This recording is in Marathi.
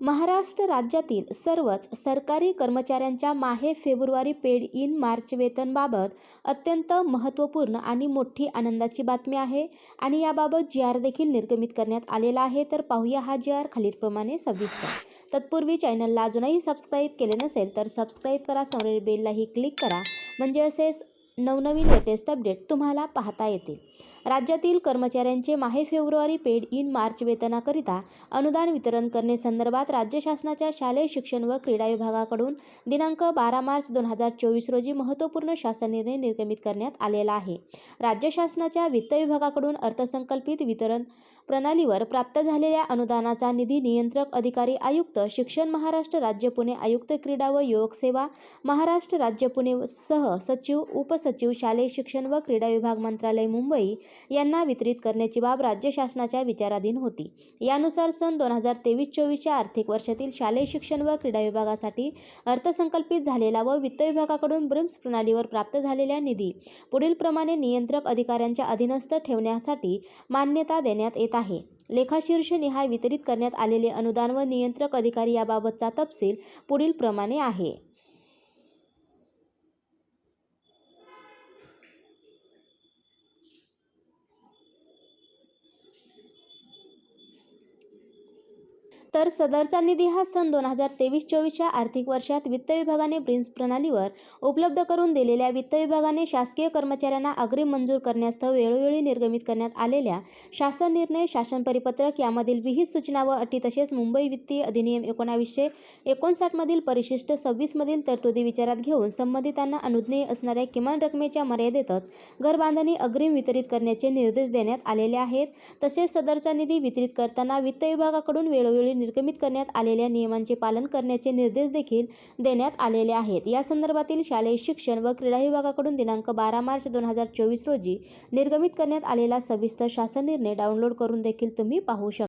महाराष्ट्र राज्यातील सर्वच सरकारी कर्मचाऱ्यांच्या माहे फेब्रुवारी पेड इन मार्च वेतनबाबत अत्यंत महत्त्वपूर्ण आणि मोठी आनंदाची बातमी आहे. आणि याबाबत जी आर देखील निर्गमित करण्यात आलेला आहे तर पाहूया हा जी आर खालीलप्रमाणे सविस्तर. तत्पूर्वी चॅनलला अजूनही सबस्क्राईब केले नसेल तर सबस्क्राईब करा समोरील बेललाही क्लिक करा. म्हणजे असेच नवनवीन लेटेस्ट अपडेट तुम्हाला पाहता येतील. राज्यातील कर्मचाऱ्यांचे माहे फेब्रुवारी पेड इन मार्च वेतनाकरिता अनुदान वितरण करणे संदर्भात राज्य शासनाच्या शालेय शिक्षण व क्रीडा विभागाकडून दिनांक बारा मार्च दोन हजार चोवीस रोजी महत्त्वपूर्ण शासन निर्णय निर्गमित करण्यात आलेला आहे. राज्य शासनाच्या वित्त विभागाकडून अर्थसंकल्पित वितरण प्रणालीवर प्राप्त झालेल्या अनुदानाचा निधी नियंत्रक अधिकारी आयुक्त शिक्षण महाराष्ट्र राज्य पुणे आयुक्त क्रीडा व युवक सेवा महाराष्ट्र राज्य पुणे सह सचिव उपसचिव शालेय शिक्षण व क्रीडा विभाग मंत्रालय मुंबई यांना वितरित करण्याची बाब राज्य शासनाच्या विचाराधीन होती. यानुसार सन दोन हजार तेवीस चोवीसच्या आर्थिक वर्षातील शालेय शिक्षण व क्रीडा विभागासाठी अर्थसंकल्पित झालेला व वित्त विभागाकडून ब्रिम्स प्रणालीवर प्राप्त झालेल्या निधी पुढीलप्रमाणे नियंत्रक अधिकाऱ्यांच्या अधीनस्थ ठेवण्यासाठी मान्यता देण्यात येत आहे. लेखाशीर्ष निहाय वितरित करण्यात आलेले अनुदान व नियंत्रक अधिकारी याबाबतचा तपशील पुढीलप्रमाणे आहे. तर सदरचा निधी हा सन दोन हजार तेवीस चोवीसच्या आर्थिक वर्षात वित्त विभागाने ब्रिन्स प्रणालीवर उपलब्ध करून दिलेल्या वित्त विभागाने शासकीय कर्मचाऱ्यांना अग्रिम मंजूर करण्यास्तव वेळोवेळी निर्गमित करण्यात आलेल्या शासन निर्णय शासन परिपत्रक यामधील विहित सूचना व अटी तसेच मुंबई वित्तीय अधिनियम एकोणावीसशे एकोणसाठमधील परिशिष्ट सव्वीसमधील तरतुदी विचारात घेऊन संबंधितांना अनुज्ञेय असणाऱ्या किमान रकमेच्या मर्यादेतच घरबांधणी अग्रिम वितरित करण्याचे निर्देश देण्यात आलेले आहेत. तसेच सदरचा निधी वितरित करताना वित्त विभागाकडून वेळोवेळी निर्गमित करण्यात आलेल्या नियमांचे पालन करण्याचे निर्देश देखील देण्यात आलेले आहेत. या संदर्भातील शालेय शिक्षण व क्रीडा विभागाकडून दिनांक बारा मार्च दोन हजार चोवीस रोजी निर्गमित करण्यात आलेला सविस्तर शासन निर्णय डाउनलोड करून देखील तुम्ही पाहू शकता